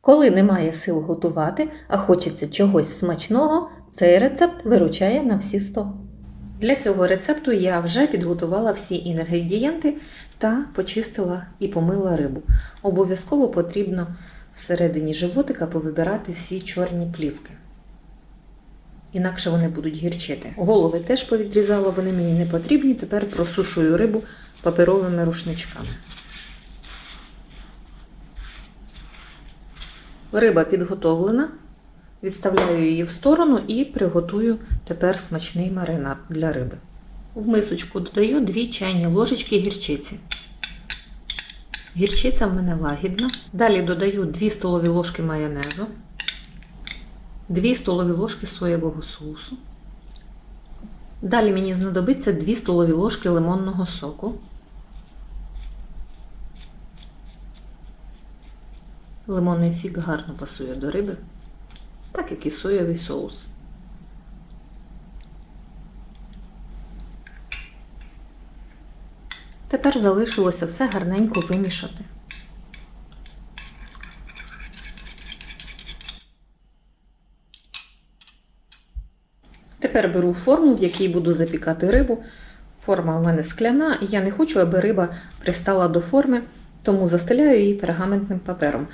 Коли немає сил готувати, а хочеться чогось смачного, цей рецепт виручає на всі 100. Для цього рецепту я вже підготувала всі інгредієнти та почистила і помила рибу. Обов'язково потрібно всередині животика повибирати всі чорні плівки. Інакше вони будуть гірчити. Голови теж повідрізала, вони мені не потрібні. Тепер просушую рибу паперовими рушничками. Риба підготовлена. Відставляю її в сторону і приготую тепер смачний маринад для риби. В мисочку додаю 2 чайні ложечки гірчиці. Гірчиця в мене лагідна. Далі додаю 2 столові ложки майонезу, 2 столові ложки соєвого соусу. Далі мені знадобиться 2 столові ложки лимонного соку. Лимонний сік гарно пасує до риби, так як і соєвий соус. Тепер залишилося все гарненько вимішати. Тепер беру форму, в якій буду запікати рибу. Форма у мене скляна, і я не хочу, аби риба пристала до форми, тому застеляю її пергаментним папером,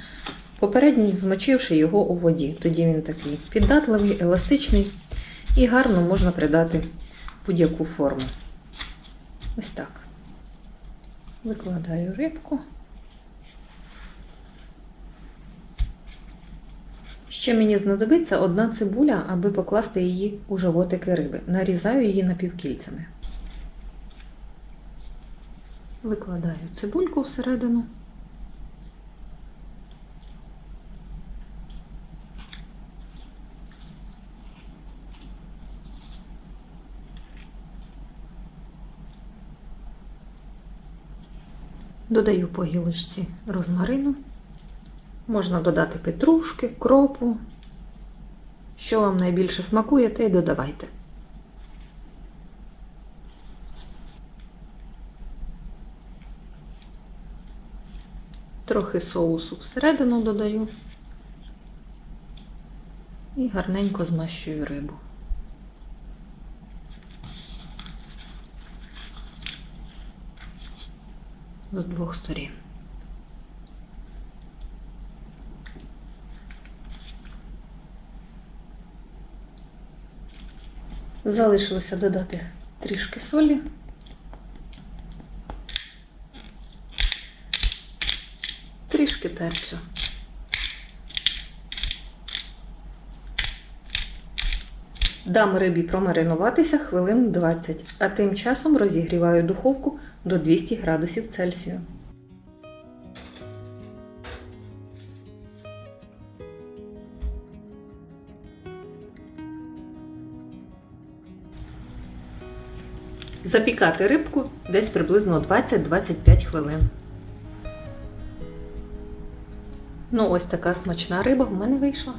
попередньо змочивши його у воді. Тоді він такий піддатливий, еластичний і гарно можна придати будь-яку форму. Ось так. Викладаю рибку. Ще мені знадобиться одна цибуля, аби покласти її у животики риби. Нарізаю її напівкільцями. Викладаю цибульку всередину. Додаю по гілочці розмарину. Можна додати петрушки, кропу. Що вам найбільше смакує, те й додавайте. Трохи соусу всередину додаю і гарненько змащую рибу. З двох сторін. Залишилося додати трішки солі. Трішки перцю. Дам рибі промаринуватися хвилин 20, а тим часом розігріваю духовку до 200 градусів Цельсію. Запікати рибку десь приблизно 20-25 хвилин. Ну, ось така смачна риба в мене вийшла.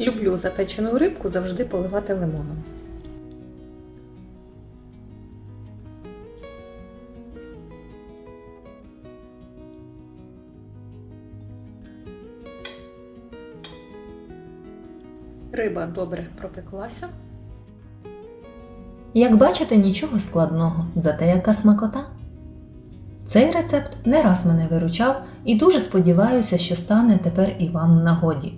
Люблю запечену рибку завжди поливати лимоном. Риба добре пропеклася. Як бачите, нічого складного, зате яка смакота. Цей рецепт не раз мене виручав і дуже сподіваюся, що стане тепер і вам в нагоді.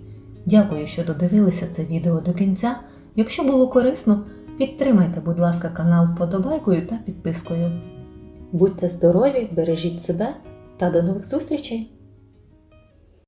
Дякую, що додивилися це відео до кінця. Якщо було корисно, підтримайте, будь ласка, канал вподобайкою та підпискою. Будьте здорові, бережіть себе та до нових зустрічей!